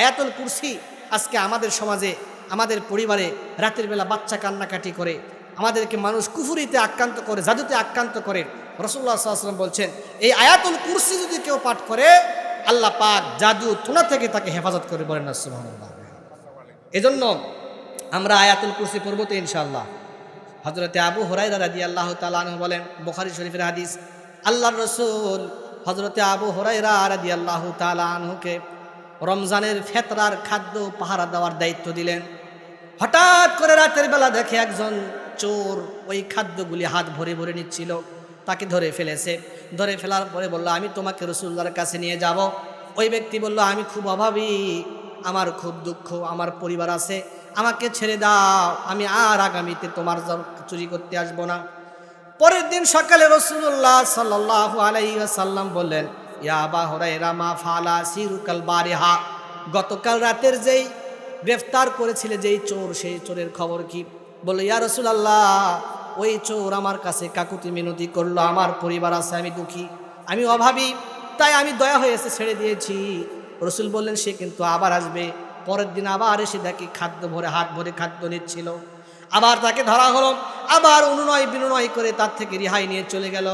আয়াতুল কুরসি আজকে আমাদের সমাজে, আমাদের পরিবারে রাতের বেলা বাচ্চা কান্নাকাটি করে, আমাদেরকে মানুষ কুফুরিতে আক্রান্ত করে, জাদুতে আক্রান্ত করে। রসুল্লাহ সাল্লাম বলছেন, এই আয়াতুল কুরসি যদি কেউ পাঠ করে, আল্লাহ পাক জাদু তুনা থেকে তাকে হেফাজত করে বলেন না এজন্য আমরা আয়াতুল কুরসি পড়ব তো ইনশাআল্লাহ। হজরতে আবু হরাই রাদি আল্লাহ তালু বলেন, বোখারি শরীফের হাদিস আল্লাহ রসুল হজরতে আবু হরাইরা রাদি আল্লাহ তালুকে রমজানের ফেতরার খাদ্য পাহারা দেওয়ার দায়িত্ব দিলেন। হঠাৎ করে রাতের বেলা দেখে একজন চোর ওই খাদ্যগুলি হাত ভরে ভরে নিচ্ছিল। তাকে ধরে ফেলেছে। ধরে ফেলার পরে বলল, আমি তোমাকে রসুল্লার কাছে নিয়ে যাব। ওই ব্যক্তি বলল, আমি খুব অভাবী। আমার খুব দুঃখ। আমার পরিবার আছে। আমাকে ছেড়ে দাও। আমি আর আগামীতে তোমার চুরি করতে আসব না। পরের দিন সকালে রসুল্লাহ সাল্লাহ আলাই সাল্লাম বললেন ইয়াবা হরাইরা মা ফালা সিরুকাল বারেহা। গতকাল রাতের যেই গ্রেফতার করেছিলে, যেই চোর, সেই চোরের খবর কি? বলল, ইয়া রসুলাল্লাহ, ওই চোর আমার কাছে কাকুতি মিনতি করল, আমার পরিবার আছে, আমি দুঃখী, আমি অভাবী, তাই আমি দয়া হয়েছে ছেড়ে দিয়েছি। রসুল বললেন, সে কিন্তু আবার আসবে। পরের দিন আবার এসে দেখি খাদ্য ভরে, হাত ভরে খাদ্য নিচ্ছিল। আবার তাকে ধরা হলো, আবার অনুনয় বিনয় করে তার থেকে রেহাই নিয়ে চলে গেল।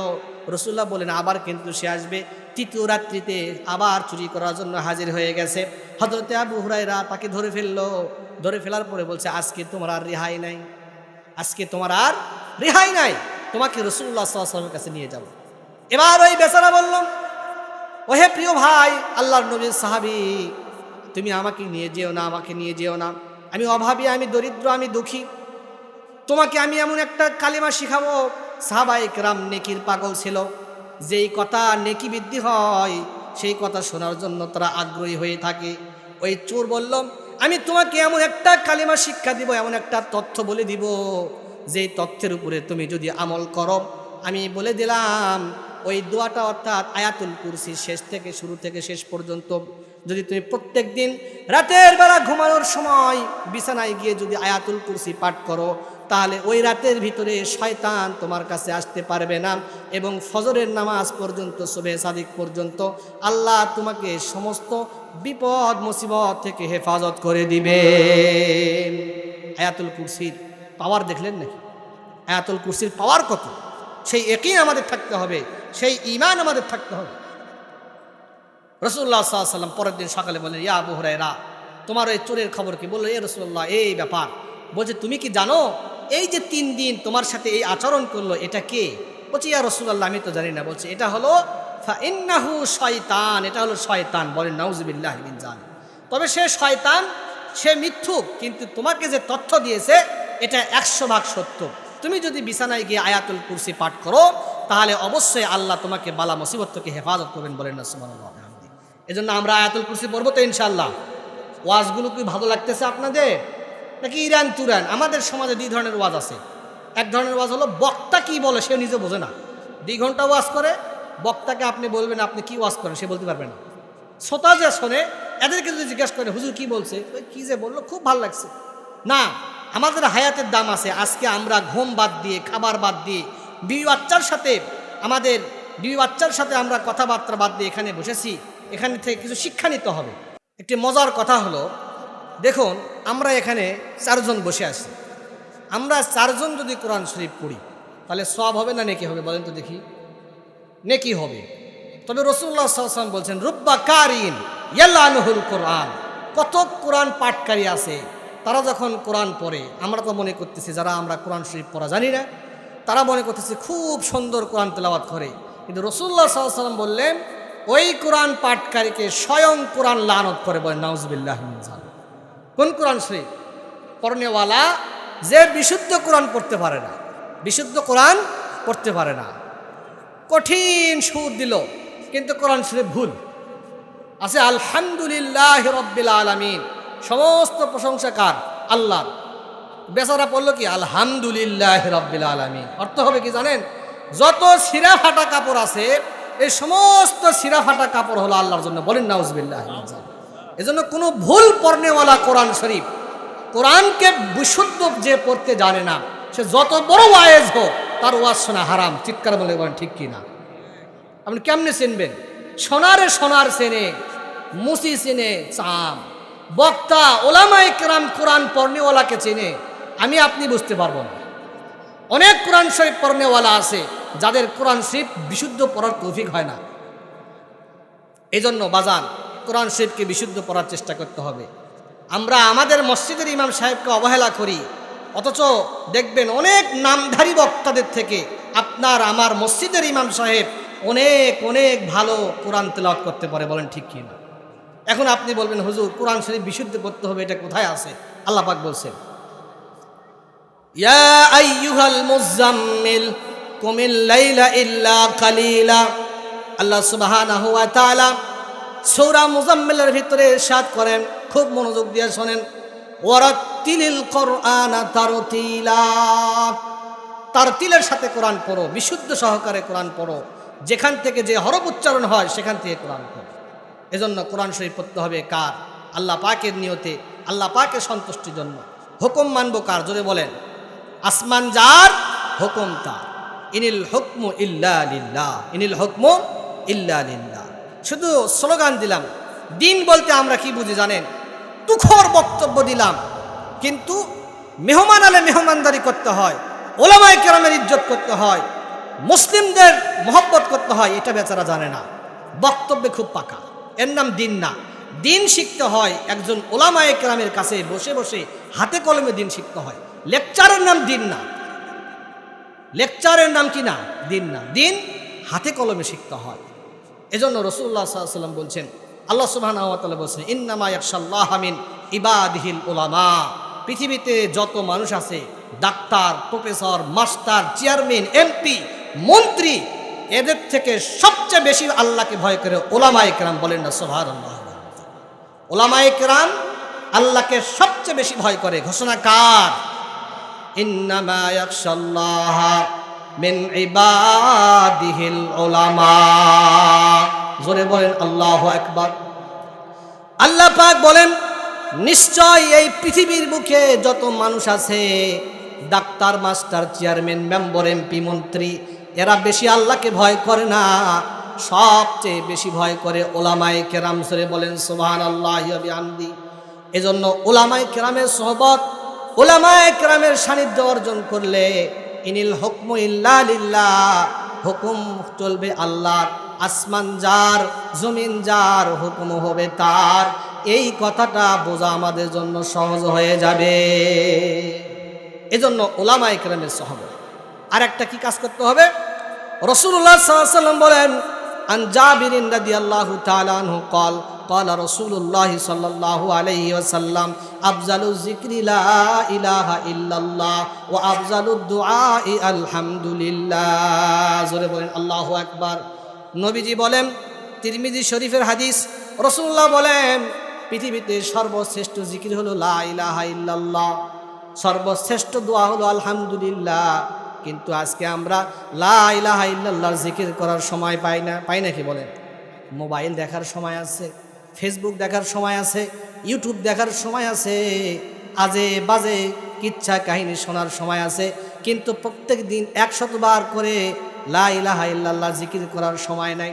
রসুল্লাহ বলেন আবার কিন্তু সে আসবে। তৃতীয় রাত্রিতে আবার চুরি করার জন্য হাজির হয়ে গেছে। হজরতে আবু হুরাইরা তাকে ধরে ফেলল। ধরে ফেলার পরে বলছে, আজকে তোমার আর রেহাই নাই। আজকে তোমার আর রেহাই নাই। তোমাকে রসুল্লাহ সাল্লামের কাছে নিয়ে যাব। এবার ওই বেচারা বললাম ওহে প্রিয় ভাই, আল্লাহর নবীর সাহাবি, তুমি আমাকে নিয়ে যেও না, আমাকে নিয়ে যেও না। আমি অভাবী, আমি দরিদ্র, আমি দুঃখী। তোমাকে আমি এমন একটা কালিমা শিখাবো। সাহাবাইক রাম নেকির পাগল ছিল। যেই কথা নেকি বৃদ্ধি হয়, সেই কথা শোনার জন্য তারা আগ্রহী হয়ে থাকে। ওই চোর বলল, আমি তোমাকে এমন একটা কালিমা শিক্ষা দিব, এমন একটা তথ্য বলে দিব, যেই তথ্যের উপরে তুমি যদি আমল করো। আমি বলে দিলাম, ওই দোয়াটা অর্থাৎ আয়াতুল কুরসি শেষ থেকে শুরু থেকে শেষ পর্যন্ত, যদি তুমি প্রত্যেক দিন রাতের বেলা ঘুমানোর সময় বিছানায় গিয়ে যদি আয়াতুল কুরসি পাঠ করো তাহলে ওই রাতের ভিতরে শয়তান তোমার কাছে আসতে পারবে না এবং ফজরের নামাজ পর্যন্ত শোভে সাদিক পর্যন্ত আল্লাহ তোমাকে সমস্ত বিপদ, মুসিবত থেকে হেফাজত করে দিবে। আয়াতুল কুরসির পাওয়ার দেখলেন নাকি? আয়াতুল কুরসির পাওয়ার কত? সেই একই আমাদের থাকতে হবে, সেই ইমান আমাদের থাকতে হবে। রসুল্লাহ সাল্লাম পরের দিন সকালে বললেন, ইয়া আবু হুরায়রা, তোমার ওই চোরের খবর কি? বলল, এ রসুল্লাহ এই ব্যাপার। বলছে, তুমি কি জানো এই যে তিন দিন তোমার সাথে এই আচরণ করল, এটা কে? বলছে, ইয়া রসুল্লাহ আমি তো জানি না। বলছে, এটা হলো ইন্নাহু শয়তান, এটা হলো শয়তান বলেন, নাউজবিল্লাহ জান তবে সে শয়তান, সে মিথ্যুক, কিন্তু তোমাকে যে তথ্য দিয়েছে, এটা একশো ভাগ সত্য। তুমি যদি বিছানায় গিয়ে আয়াতুল কুরসি পাঠ করো, তাহলে অবশ্যই আল্লাহ তোমাকে বালা মুসিবত থেকে হেফাজত করবেন বলেন না, সুবহানাল্লাহ এজন্য আমরা আয়াতুল কুরসি পড়ব তো ইনশাল্লাহ ওয়াজগুলো কি ভালো লাগতেছে আপনাদের? নাকি ইরান তুরান? আমাদের সমাজে দুই ধরনের ওয়াজ আছে। এক ধরনের ওয়াজ হলো, বক্তা কি বলে সে নিজে বোঝে না। দুই ঘণ্টা ওয়াজ করে, বক্তাকে আপনি বলবেন আপনি কি ওয়াজ করেন সে বলতে পারবে না। শ্রোতা যে শোনে, এদেরকে যদি জিজ্ঞাসা করে, হুজুর কি বলছে? ওই কি যে বলল, খুব ভালো লাগছে। না, আমাদের হায়াতের দাম আছে। আজকে আমরা ঘুম বাদ দিয়ে, খাবার বাদ দিয়ে, বিবি বাচ্চার সাথে, আমাদের বিবি বাচ্চার সাথে আমরা কথাবার্তা বাদ দিয়ে এখানে বসেছি। এখানে থেকে কিছু শিক্ষা নিতে হবে। একটি মজার কথা হলো দেখুন, আমরা এখানে চারজন বসে আছি। আমরা চারজন যদি কোরআন শরীফ পড়ি, তাহলে সব হবে না নেকি হবে বলেন তো দেখি। নেকি হবে। তবে রসুল্লাহ সাল্লাম বলছেন, রুব্বা কারিন ইয়াল্লাহুল কোরআন। কত কোরআন পাঠকারী আছে, তারা যখন কোরআন পড়ে, আমরা তো মনে করতেছি যারা আমরা কোরআন শরীফ পড়া জানি না, তারা মনে করতেছে খুব সুন্দর কোরআন তেলাওয়াত করে। কিন্তু রসুল্লাহ সাল্লাম বললেন, ওই কোরআন পাঠকারীকে স্বয়ং কোরআন লানত করে বলেন, নাউজবিল্লাহ কোন কোরআন শরীফ? পড়নেওয়ালা যে বিশুদ্ধ কোরআন পড়তে পারে না, বিশুদ্ধ কোরআন পড়তে পারে না। কঠিন সুর দিল, কিন্তু কোরআন শরীফ ভুল। আছে, আলহামদুলিল্লাহ রব্বিল আলমিন। সমস্ত প্রশংসাকার আল্লাহ বেচারা পড়ল কি? আলহামদুলিল্লাহ রব্বিল আলমিন। অর্থ হবে কি জানেন? যত সিরা ফাটা কাপড় আছে, এই সমস্ত সিরা ফাটা কাপড় হলো আল্লাহর জন্য। বলেন, নাউজবিল্লাহ এজন্য কোনো ভুল পড়নেওয়ালা কোরআন শরীফ, কোরআনকে বিশুদ্ধ যে পড়তে জানে না, সে যত বড় ওয়ায়েজ হোক, তার ওয়াজ শোনা হারাম। চিৎকার বলে বলেন, ঠিক কি না? আপনি কেমনে চিনবেন? সোনারে সোনার চেনে, মুসি চেনে চাম বক্তা ওলামাই কেরাম কোরআন পড়নেওয়ালাকে চেনে, আমি আপনি বুঝতে পারব না। অনেক কোরআন শরীফ পড়নেওয়ালা আছে, যাদের কোরআন শরীফ বিশুদ্ধ পড়ার তৌফিক হয় না। এই জন্য বাজান কোরআন শরীফকে বিশুদ্ধ করার চেষ্টা করতে হবে। আমরা আমাদের মসজিদের ইমাম সাহেবকে অবহেলা করি, অথচ দেখবেন অনেক নামধারী বক্তাদের থেকে আপনার আমার মসজিদের ইমাম সাহেব অনেক অনেক ভালো কোরআন তেলাওয়াত করতে পারে, বলেন ঠিক কি না এখন আপনি বলবেন, হুজুর, কোরআন শরীফ বিশুদ্ধ করতে হবে, এটা কোথায় আছে? আল্লাহ পাক বলছেন, ইয়া আইয়ুহাল মুজাম্মিল কুমিল লাইলা ইল্লা কালিলা। আল্লাহ সুবহানাহু ওয়া তাআলা সূরা মুজাম্মিলের ভিতরে সাত করেন, খুব মনোযোগ দিয়ে শোনেন। ওয়ারাত্তিলিল কোরআনা তারতিলা। তারতিলের সাথে কোরআন পড়ো, বিশুদ্ধ সহকারে কোরআন পড়ো। যেখান থেকে যে হরফ উচ্চারণ হয়, সেখান থেকে কোরআন পড়ো। এজন্য কোরআন শরীফ পড়তে হবে কার? আল্লাহ পাকের নিয়তে, আল্লাহ পাকের সন্তুষ্টির জন্য। হুকুম মানব কার? জোরে বলেন। আসমান যার, হুকুম তার। ইনিল হুকমু ইল্লা ইনিল হুকমু ইল্লা শুধু স্লোগান দিলাম। দিন বলতে আমরা কি বুঝি জানেন? তুখর বক্তব্য দিলাম। কিন্তু মেহমান আলে মেহমানদারি করতে হয়, ওলামায় কেরামের ইজ্জত করতে হয়, মুসলিমদের মহব্বত করতে হয়, এটা বেচারা জানে না। বক্তব্যে খুব পাকা। এর নাম দিন না। দিন শিখতে হয়, একজন ওলামায়ে কেরামের কাছে বসে বসে হাতে কলমে দিন শিখতে হয়। লেকচারের নাম দিন না। লেকচারের নাম কি না? দিন না। দিন হাতে কলমে শিখতে হয়। এজন্য রসুল্লাহ সাল্লাম বলছেন, আল্লাহ সুবাহ বলছেন, ইন্নামা ইয়াকশাল্লাহ আমিন ইবাদহিল ওলামা পৃথিবীতে যত মানুষ আছে, doctor, professor, master, chairman, MP, মন্ত্রী, এদের থেকে সবচেয়ে বেশি আল্লাহকে ভয় করে ওলামা একরাম বলেন না আল্লাহ ওলামা একরাম আল্লাহকে সবচেয়ে বেশি ভয় করে, ঘোষণা কার? ইন্নামা ইয়াকশাল্লাহ মিন ইবাদিহিল উলামা। জোরে বলেন, আল্লাহু আকবার। আল্লাহ পাক বলেন, নিশ্চয় এই পৃথিবীর বুকে যত মানুষ আছে, doctor, master, chairman, member, MP, মন্ত্রী, এরা বেশি আল্লাহকে ভয় করে না। সবচেয়ে বেশি ভয় করে ওলামায়ে কেরাম সরে বলেন সুবহান আল্লাহ আমদি এজন্য ওলামায়ে কেরামের সহবত, ওলামায়ে কেরামের সান্নিধ্য অর্জন করলে ইনিল হুকম ইল্লা লিল্লাহ। হুকুম চলবে আল্লাহর। আসমান যার, জমিন যার, হুকুম হবে তার। এই কথাটা বোঝা আমাদের জন্য সহজ হয়ে যাবে। এজন্য ওলামা ইকরামের সহব আর একটা কি কাজ করতে হবে? রসুল্লাহ সাল্লাম বলেন, আন জাবিরিন রাদিয়াল্লাহু তাআলা আনহু কল قال رسول الله صلى الله عليه وسلم افضل الذكر لا اله الا الله وافضل الدعاء الحمد لله জোরে বলেন আল্লাহু আকবার নবীজি বলেন তিরমিজি শরীফের হাদিস রসুল্লাহ বলেন পৃথিবীতে সর্বশ্রেষ্ঠ জিকির হলো লা ইলাহা ইল্লাল্লাহ সর্বশ্রেষ্ঠ দোয়া হলো আলহামদুলিল্লাহ কিন্তু আজকে আমরা লা ইলাহা ইল্লাল্লাহর জিকির করার সময় পাই না পাই না কি বলেন মোবাইল দেখার সময় আছে ফেসবুক দেখার সময় আছে ইউটিউব দেখার সময় আছে আজে বাজে কিচ্ছা কাহিনী শোনার সময় আছে কিন্তু প্রত্যেক দিন একশতবার করে লা ইলাহা ইল্লাল্লাহ জিকির করার সময় নাই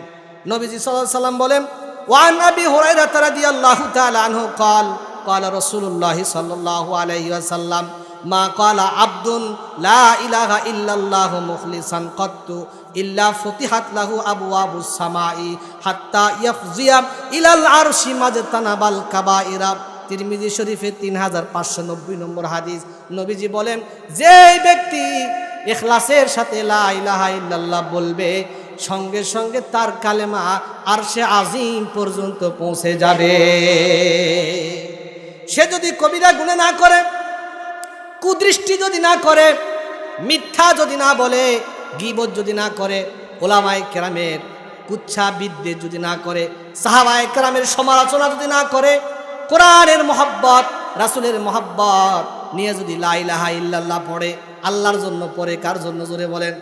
নবীজি সাল্লাল্লাহু আলাইহি সাল্লাম বলেন ওয়ান আবি হুরায়রা রাদিয়াল্লাহু তাআলা আনহু قال قال رسول الله صلى الله عليه وسلم মা কালা আব্দুন লা ইলাহা ইল্লাল্লাহু মুখলিসান কত্তু ইল্লা ফতিহাত লাহু আবওয়াবুস সামাই হাত্তা ইয়াফজিয়া ইলাল আরশি মাজতানাবাল কাবাইরা। তিরমিজি শরীফে তিন হাজার পাঁচশো নব্বই নম্বর হাদিস। নবীজি বলেন যে ব্যক্তি এখলাসের সাথে লা ইলাহা ইল্লাল্লাহ বলবে, সঙ্গে সঙ্গে তার কালেমা আর সে আজিম পর্যন্ত পৌঁছে যাবে। সে যদি কবিরা গুণে না করে, কুদৃষ্টি যদি না করে, মিথ্যা যদি না বলে গিবত যদি না করে, ওলামায় কেরামের কুচ্ছা বিদ্যে যদি না করে, সাহাবায় কেরামের সমালোচনা যদি না করে, কোরআনের মহব্বত, রাসুলের মহব্বত নিয়ে যদি লাইলাহা ইল্লাল্লাহ পড়ে, আল্লাহর জন্য পড়ে, কার জন্য জোরে বলেন?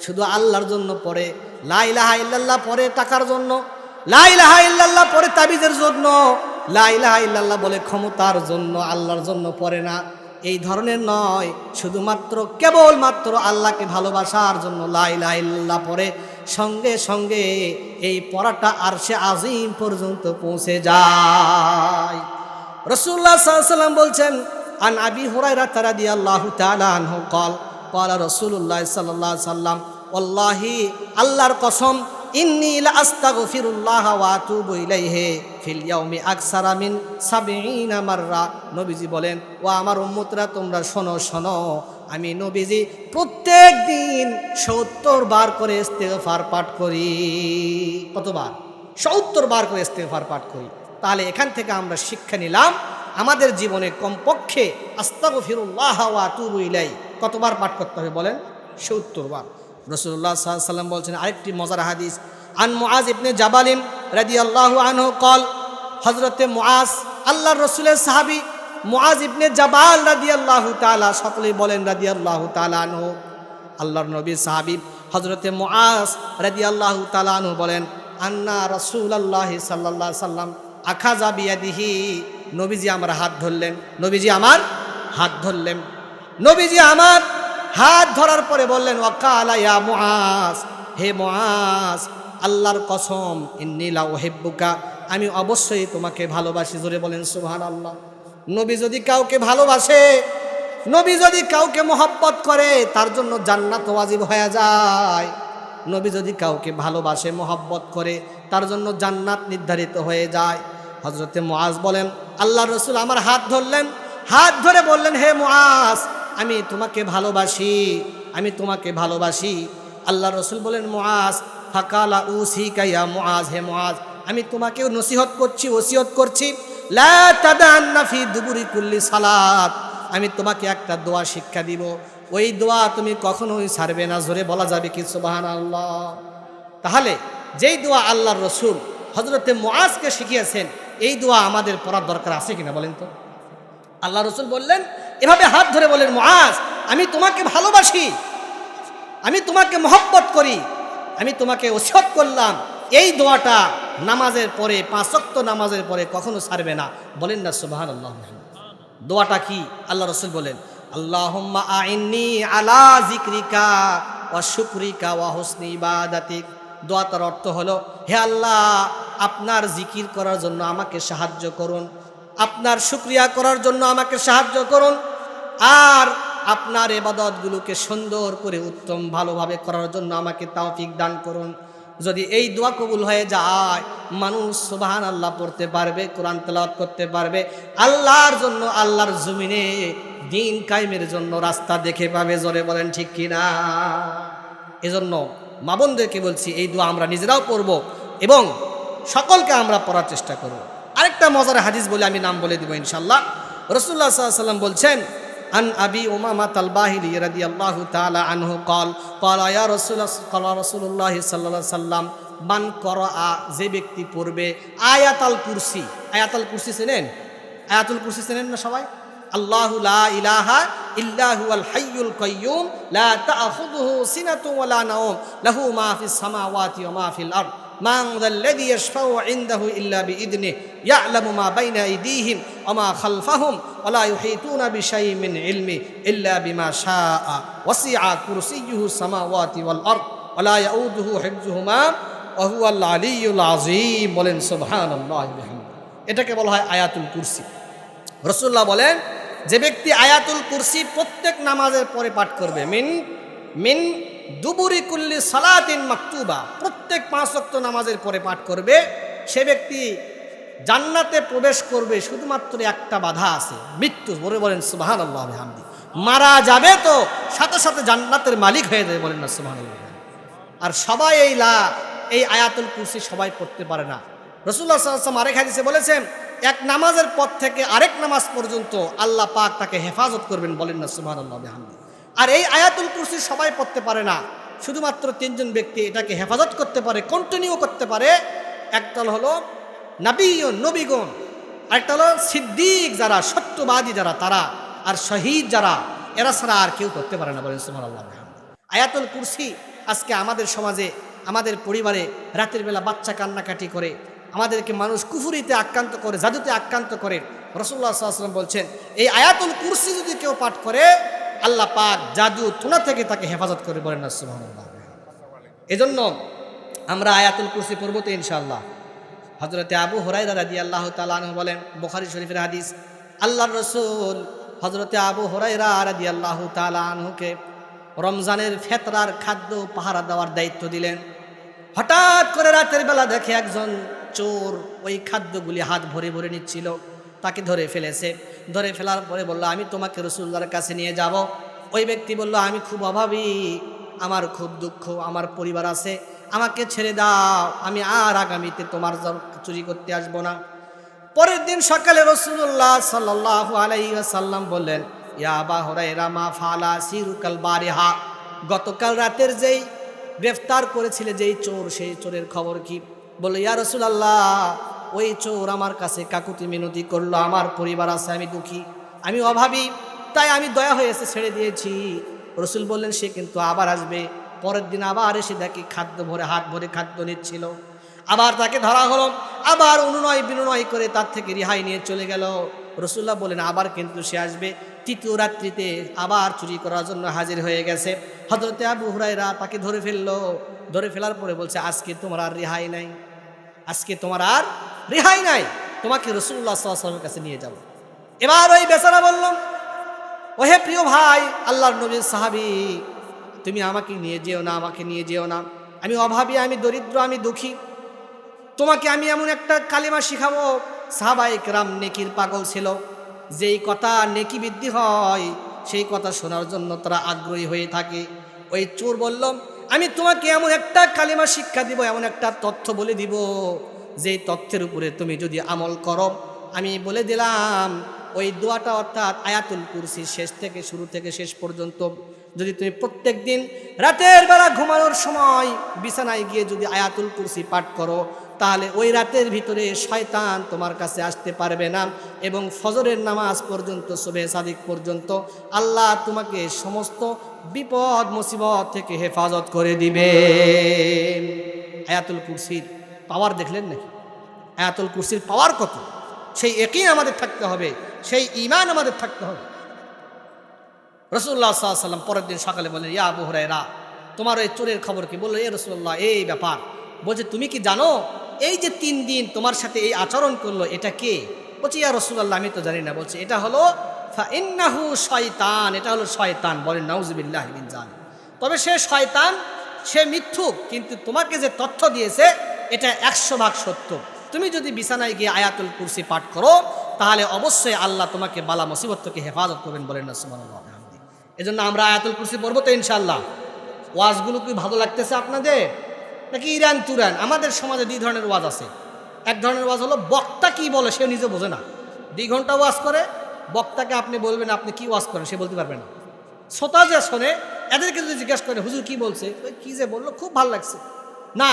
শুধু আল্লাহর জন্য পড়ে লাইলাহা ইল্লাল্লাহ পড়ে টাকার জন্য? লাইলাহা ইল্লাল্লাহ পড়ে তাবিজের জন্য? লাইলাহা ইল্লাল্লাহ বলে ক্ষমতার জন্য, আল্লাহর জন্য পড়ে না। এই ধরনের নয়, শুধুমাত্র কেবলমাত্র আল্লাহকে ভালোবাসার জন্য লাইলাহ পরে সঙ্গে সঙ্গে এই পড়াটা আর সে আজিম পর্যন্ত পৌঁছে যায়। রসুল্লাহ সাল্লাম বলছেন, আন আবি হুরাইরা তারা দিয়ে আল্লাহ আনহু, কল কল রসুল্লাহ সাল্লাহ সাল্লাম আল্লাহি আল্লাহর কসম ইন্নি আস্তাগফিরুল্লাহ ওয়া আতুবু ইলাইহি ফিল ইয়াউমি আকসারা 70 মাররা। নবীজি বলেন, ও আমার উম্মতরা, তোমরা শোনো শোনো। আমি নবীজি প্রত্যেক দিন সত্তর বার করে ইস্তেগফার পাঠ করি। কতবার? সত্তর বার করে ইস্তেগফার পাঠ করি। তাহলে এখান থেকে আমরা শিক্ষা নিলাম, আমাদের জীবনে কমপক্ষে আস্তাগফিরুল্লাহ ওয়া আতুবু ইলাই। কতবার পাঠ করতে হবে বলেন? সত্তর বার। রসুল্লাহ সাল্লাম বলছেন, আরেকটি মজার হাদিস। আন মুআজ ইবনে জাবালিন রাদিয়াল্লাহু আনহু কল হজরতে মুআজ আল্লাহ রসুলের সাহাবী মুআজ ইবনে জাবাল রাদিয়াল্লাহু তাআলা, সকলেই বলেন রাদিয়াল্লাহু তাআলা আনহু। আল্লাহর নবী সাহাবী হজরতে মুআজ রাদিয়াল্লাহু তাআলা আনহু বলেন, আন্না রসুল আল্লাহ সাল্লাল্লাহু সাল্লাম আখাজা বিয়াদিহি। নবীজি আমার হাত ধরলেন। নবীজি আমার হাত ধরলেন। নবীজি আমার হাত ধরার পরে বললেন, ওয়াকালা ইয়া মুআজ, হে মুআজ, আল্লাহর কসম ইন্নিলা ওহেব্বুকা আমি অবশ্যই তোমাকে ভালোবাসি। জোরে বলেন সুবহান আল্লাহ নবী যদি কাউকে ভালোবাসে, নবী যদি কাউকে মোহব্বত করে, তার জন্য জান্নাত ওয়াজিব হয়ে যায়। নবী যদি কাউকে ভালোবাসে, মোহব্বত করে, তার জন্য জান্নাত নির্ধারিত হয়ে যায়। হজরতে মুআজ বলেন আল্লাহ রসুল আমার হাত ধরলেন। হাত ধরে বললেন, হে মুআজ আমি তোমাকে ভালোবাসি, আমি তোমাকে ভালোবাসি। আল্লাহ রসুল বলেন, মুআজ, ফাকালা উসি কাইয়া মুআজ, হে মুআজ, আমি তোমাকেও নসিহত করছি ওসিয়ত করছি। লা তাদান্না দুবুরি কুল্লি সালাত, আমি তোমাকে একটা দোয়া শিক্ষা দিব। ওই দোয়া তুমি কখনোই ছাড়বে না, জোরে বলা যাবে কি সুবাহান আল্লাহ তাহলে যেই দোয়া আল্লাহর রসুল হজরতে মুআজকে শিখিয়েছেন, এই দোয়া আমাদের পড়ার দরকার আছে কিনা বলেন তো? আল্লাহ রসুল বললেন এভাবে হাত ধরে বলেন, মুআজ, আমি তোমাকে ভালোবাসি, আমি তোমাকে মহব্বত করি, আমি তোমাকে ওসিয়ত করলাম। এই দোয়াটা নামাজের পরে পাঁচক্ত নামাজের পরে কখনো ছাড়বে না। বলেন না সুবাহান আল্লাহ দোয়াটা কি? আল্লাহ রসুল বলেন আল্লাহ আইনি আলা জিক্রিকা ওয়া শুক্রিকা ওয়া হোসনি ইবাদাতিক। দোয়াটার অর্থ হলো, হে আল্লাহ, আপনার জিকির করার জন্য আমাকে সাহায্য করুন। আপনার শুক্রিয়া করার জন্য আমাকে সাহায্য করুন। আর আপনার এবাদতগুলোকে সুন্দর করে উত্তম ভালোভাবে করার জন্য আমাকে তাওফিক দান করুন। যদি এই দোয়া কবুল হয়ে যায়, মানুষ সুবাহান আল্লাহ পড়তে পারবে, কোরআন তেলাওয়াত করতে পারবে। আল্লাহর জন্য আল্লাহর জমিনে দিন কায়েমের জন্য রাস্তা দেখে পাবে, জোরে বলেন ঠিক কিনা? এজন্য মা বোনদেরকে বলছি, এই দোয়া আমরা নিজেরাও পড়ব এবং সকলকে আমরা পড়ার চেষ্টা করব। আরেকটা মজার হাদিস বলে আমি নাম বলে দিব ইনশাল্লাহ রসুল্লাহ সাল্লাম বলছেন আন আবি উমামা তালবাহিলি রাদি আল্লাহ তালা আনহু কল কল আয়া রসুল কল রসুল্লাহ সাল্লা সাল্লাম বান কর আ যে ব্যক্তি পড়বে আয়াতাল কুরসি। আয়াতাল কুরসি চেনেন? আয়াতুল কুরসি চেনেন না সবাই? আল্লাহু লা ইলাহা ইল্লাহু আল হাইয়ুল কাইয়ুম, লা তাখুযুহু সিনাতুন ওয়ালা নাওম, লাহু মা ফিস সামাওয়াতি ওয়া মা ফিল আরদ। من ذا الذي يشفع عنده إلا بإذنه يعلم ما بين أيديهم وما خلفهم ولا يحيطون بشيء من علمه إلا بما شاء وسع كرسيه السماوات والأرض ولا يؤوده حفظهما وهو العلي العظيم বলেন সুবহানাল্লাহ এটাকে বলা হয় আয়াতুল কুরসি রসুল্লাহ বলেন যে ব্যক্তি আয়াতুল কুরসি প্রত্যেক নামাজের পরে পাঠ করবে মিন মিন দুবুরি কুল্লি সালাতিন মাকতুবা। প্রত্যেক পাঁচ ওয়াক্ত নামাজের পরে পাঠ করবে। সে ব্যক্তি জান্নাতে প্রবেশ করবে, শুধুমাত্র একটা বাধা আছে, মৃত্যু। বলে বলেন সুবাহান আল্লাহ হামদি মারা যাবে তো সাথে সাথে জান্নাতের মালিক হয়ে যাবে, বলেন না সুবাহান আর সবাই এই লা, এই আয়াতুল কুরসি সবাই পড়তে পারে না। রসুল্লাহ সাল্লাম আরেক হাদিসে বলেছেন, এক নামাজের পর থেকে আরেক নামাজ পর্যন্ত আল্লাহ পাক তাকে হেফাজত করবেন, বলেন না সুবাহ আল্লাহ হামদি আর এই আয়াতুল কুরসি সবাই পড়তে পারে না। শুধুমাত্র তিনজন ব্যক্তি এটাকে হেফাজত করতে পারে কন্টিনিউ করতে পারে। একদল হলো নাবিও নবীগণ, আরেকটা হলো সিদ্দিক যারা, সত্যবাদী যারা, তারা, আর শহীদ যারা, এরা ছাড়া আর কেউ করতে পারে না বলেন সুমান আল্লাহ আয়াতুল কুরসি আজকে আমাদের সমাজে, আমাদের পরিবারে রাতের বেলা বাচ্চা কান্নাকাটি করে, আমাদেরকে মানুষ কুফুরিতে আক্রান্ত করে, জাদুতে আক্রান্ত করে রসুল্লাহ সাল্লাম বলছেন, এই আয়াতুল কুরসি যদি কেউ পাঠ করে আল্লাহ পাক জাদু তুনা থেকে তাকে হেফাজত করে বলেন না, সুবহানাল্লাহ। এজন্য আমরা আয়াতুল কুরসি পড়ব তো ইনশাআল্লাহ। হজরতে আবু হরাইরা রাদি আল্লাহ তালু বলেন, বোখারি শরীফের হাদিস, আল্লাহর রসুল হজরতে আবু হরাইরা রাদি আল্লাহ তালুকে রমজানের ফেতরার খাদ্য পাহারা দেওয়ার দায়িত্ব দিলেন। হঠাৎ করে রাতের বেলা দেখে একজন চোর ওই খাদ্যগুলি হাত ভরে ভরে নিচ্ছিল। তাকে ধরে ফেলেছে। ধরে ফেলার পরে বলল, আমি তোমাকে রসুল্লার কাছে নিয়ে যাব। ওই ব্যক্তি বলল, আমি খুব অভাবী, আমার খুব দুঃখ, আমার পরিবার আছে, আমাকে ছেড়ে দাও, আমি আর আগামীতে তোমার চুরি করতে আসব না। পরের দিন সকালে রসুল্লাহ সাল্লাহ আলাইসাল্লাম বললেন ফালা গতকাল রাতের যেই গ্রেফতার করেছিলে, যেই চোর, সেই চোরের খবর কি? বলল, ইয়া রসুলাল্লাহ ওই চোর আমার কাছে কাকুতি মিনতি করল, আমার পরিবার আছে, আমি দুঃখী, আমি অভাবী, তাই আমি দয়া হয়েছে ছেড়ে দিয়েছি। রসুল বললেন, সে কিন্তু আবার আসবে। পরের দিন আবার এসে দেখি খাদ্য ভরে, হাত ভরে খাদ্য নিচ্ছিল। আবার তাকে ধরা হলো, আবার অনুনয় বিনয় করে তার থেকে রেহাই নিয়ে চলে গেল। রসুল্লাহ বলেন আবার কিন্তু সে আসবে। তৃতীয় রাত্রিতে আবার চুরি করার জন্য হাজির হয়ে গেছে। হজরতে আবু হুরাইরা তাকে ধরে ফেলল। ধরে ফেলার পরে বলছে, আজকে তোমার আর রেহাই নাই। আজকে তোমার আর রেহাই নাই, তোমাকে রসুল্লাহ সাল্লামের কাছে নিয়ে যাব। এবার ওই বেচারা বললাম ওহে প্রিয় ভাই, আল্লাহর নবীর সাহাবি, তুমি আমাকে নিয়ে যেও না, আমাকে নিয়ে যেও না। আমি অভাবী, আমি দরিদ্র, আমি দুঃখী। তোমাকে আমি এমন একটা কালিমা শিখাবো সাহাবাই রাম নেকির পাগল ছিল। যেই কথা নেকি বৃদ্ধি হয়, সেই কথা শোনার জন্য তারা আগ্রহী হয়ে থাকে। ওই চোর বলল, আমি তোমাকে এমন একটা কালিমা শিক্ষা দিব, এমন একটা তথ্য বলে দিব যেই তথ্যের উপরে তুমি যদি আমল করো, আমি বলে দিলাম, ওই দোয়াটা অর্থাৎ আয়াতুল কুরসি শেষ থেকে শুরু থেকে শেষ পর্যন্ত, যদি তুমি প্রত্যেক দিন রাতের বেলা ঘুমানোর সময় বিছানায় গিয়ে যদি আয়াতুল কুরসি পাঠ করো, তাহলে ওই রাতের ভিতরে শয়তান তোমার কাছে আসতে পারবে না এবং ফজরের নামাজ পর্যন্ত শোভে সাদিক পর্যন্ত আল্লাহ তোমাকে সমস্ত বিপদ মুসিবত থেকে হেফাজত করে দিবে আয়াতুল কুরসির পাওয়ার দেখলেন নাকি? আয়াতুল কুরসির পাওয়ার কত? সেই একই আমাদের থাকতে হবে, সেই ইমান আমাদের থাকতে হবে। রসুল্লাহ সাল্লাম পরের দিন সকালে বললেন, ইয়া আবু হুরায়রা, তোমার ওই চোরের খবর কি? বলল, এ রসুল্লাহ এই ব্যাপার। বলছে, তুমি কি জানো, এই যে তিন দিন তোমার সাথে এই আচরণ করল, এটা কে? বলছে, ইয়া রসুল্লাহ আমি তো জানি না। বলছে, এটা হলো ইন্নাহু শয়তান, এটা হলো শয়তান। বলেন নাউজুবিল্লাহ জান তবে সে শয়তান, সে মিথ্যুক, কিন্তু তোমাকে যে তথ্য দিয়েছে এটা একশো ভাগ সত্য। তুমি যদি বিছানায় গিয়ে আয়াতুল কুরসি পাঠ করো, তাহলে অবশ্যই আল্লাহ তোমাকে বালা মুসিবত থেকে হেফাজত করবেন বলেন না সুমান এজন্য আমরা আয়াতুল কুরসি পড়ব তো ইনশাল্লাহ ওয়াজগুলো কি ভালো লাগতেছে আপনাদের? নাকি ইরান তুরান? আমাদের সমাজে দুই ধরনের ওয়াজ আছে। এক ধরনের ওয়াজ হলো, বক্তা কি বলে সে নিজে বোঝে না। দুই ঘণ্টা ওয়াজ করে, বক্তাকে আপনি বলবেন, আপনি কি ওয়াজ করেন? সে বলতে পারবে না। শ্রোতা যে শোনে, এদেরকে যদি জিজ্ঞাসা করে, হুজুর কি বলছে? কি যে বলল? খুব ভালো লাগছে। না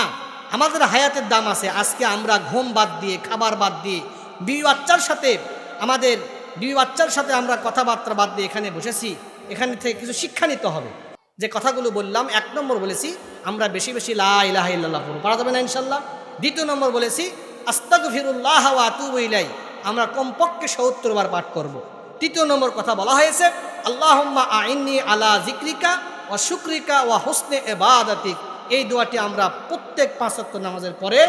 আমাদের হায়াতের দাম আছে। আজকে আমরা ঘুম বাদ দিয়ে, খাবার বাদ দিয়ে, বিবি বাচ্চার সাথে আমাদের বিবি বাচ্চার সাথে আমরা কথাবার্তা বাদ দিয়ে এখানে বসেছি। এখানে থেকে কিছু শিক্ষা নিতে হবে। যে কথাগুলো বললাম, এক নম্বর বলেছি, আমরা বেশি বেশি লা ইলাহা ইল্লাল্লাহ পড়ব। পারা যাবে না ইনশাল্লাহ। দ্বিতীয় নম্বর বলেছি আস্তাক ফিরুল্লাহ আতুব ইলাই, আমরা কমপক্ষে সত্তর বার পাঠ করব। তৃতীয় নম্বর কথা বলা হয়েছে, আল্লাহম্মা আইনি আলা জিক্রিকা ও শুক্রিকা ও হোসনে এবাদাতিক এই দোয়াটি আমরা প্রত্যেক পাঁচাত্তর নামাজের পরে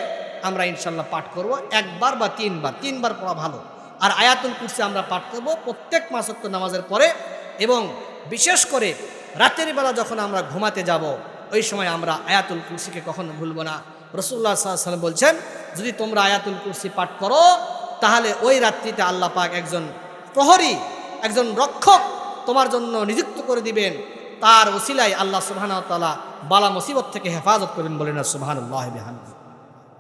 আমরা ইনশাল্লাহ পাঠ করব, একবার বা তিনবার। তিনবার পড়া ভালো। আর আয়াতুল কুরসি আমরা পাঠ করব প্রত্যেক পাঁচাত্তর নামাজের পরে এবং বিশেষ করে রাতের বেলা যখন আমরা ঘুমাতে যাব, ওই সময় আমরা আয়াতুল কুরসিকে কখনো ভুলব না। রসুল্লাহ সাল্লাম বলছেন, যদি তোমরা আয়াতুল কুরসি পাঠ করো, তাহলে ওই রাত্রিতে আল্লাহ পাক একজন প্রহরী, একজন রক্ষক তোমার জন্য নিযুক্ত করে দিবেন। তার ওসিলাই আল্লাহ সুবাহ তালা বালা মুসিবত থেকে হেফাজত করবেন বলেন সুবাহ